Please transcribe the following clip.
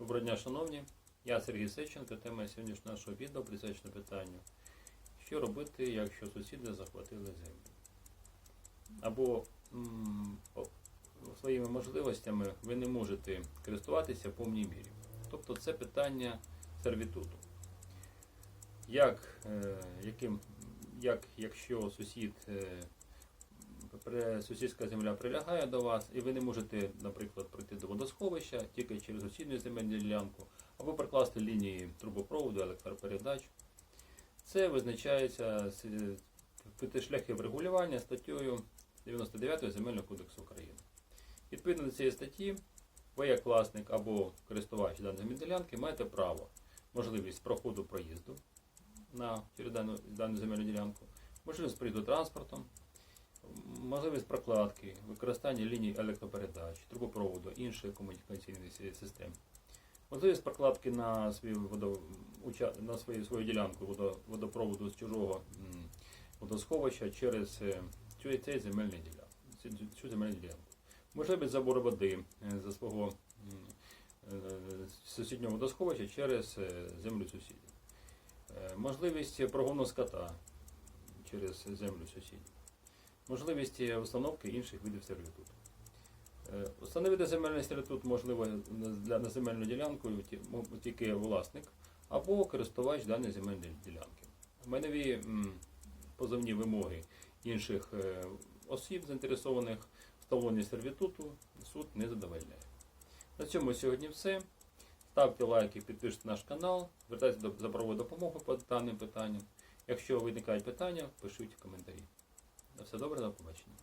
Доброго дня, шановні. Я Сергій Сеченко. Тема сьогоднішнього нашого відео присвячена питанню, що робити, якщо сусіди захватили землю. Або м, своїми можливостями ви не можете користуватися в повній мірі. Тобто це питання сервітуту. Як, е, яким, як якщо сусід е, сусідська земля прилягає до вас, і ви не можете, наприклад, пройти до водосховища тільки через сусідню земельну ділянку, або прокласти лінії трубопроводу, електропередач. Це визначається е, п'яти статтею 99 Земельного кодексу України. Відповідно до цієї статті, ви як власник або користувач даної ділянки маєте право, можливість проходу проїзду на через дану, дану земельну ділянку, можливість проїзду транспортом, можливість прокладки, використання ліній електропередач, трубопроводу, інших комунікаційних систем. Можливість прокладки на свою, водо, на свою, свою ділянку водо, водопроводу з чужого водосховища через е, цю, цей земельний ділянку, цю, цю земельну ділянку. Можливість забору води е, за свого е, сусіднього водосховища через землю сусідів. Можливість прогону скота через землю сусідів можливість установки інших видів сервітуту. Е, Установити земельний сервітут можливо для на земельну ділянку тільки власник або користувач даної земельної ділянки. Майнові позовні вимоги інших е, осіб, заінтересованих в встановленні сервітуту, суд не задовольняє. На цьому сьогодні все. Ставте лайки, підпишіть наш канал, звертайтеся за правовою допомогою по даним питанням. Якщо виникають питання, пишіть в коментарі. Все добре, до побачення.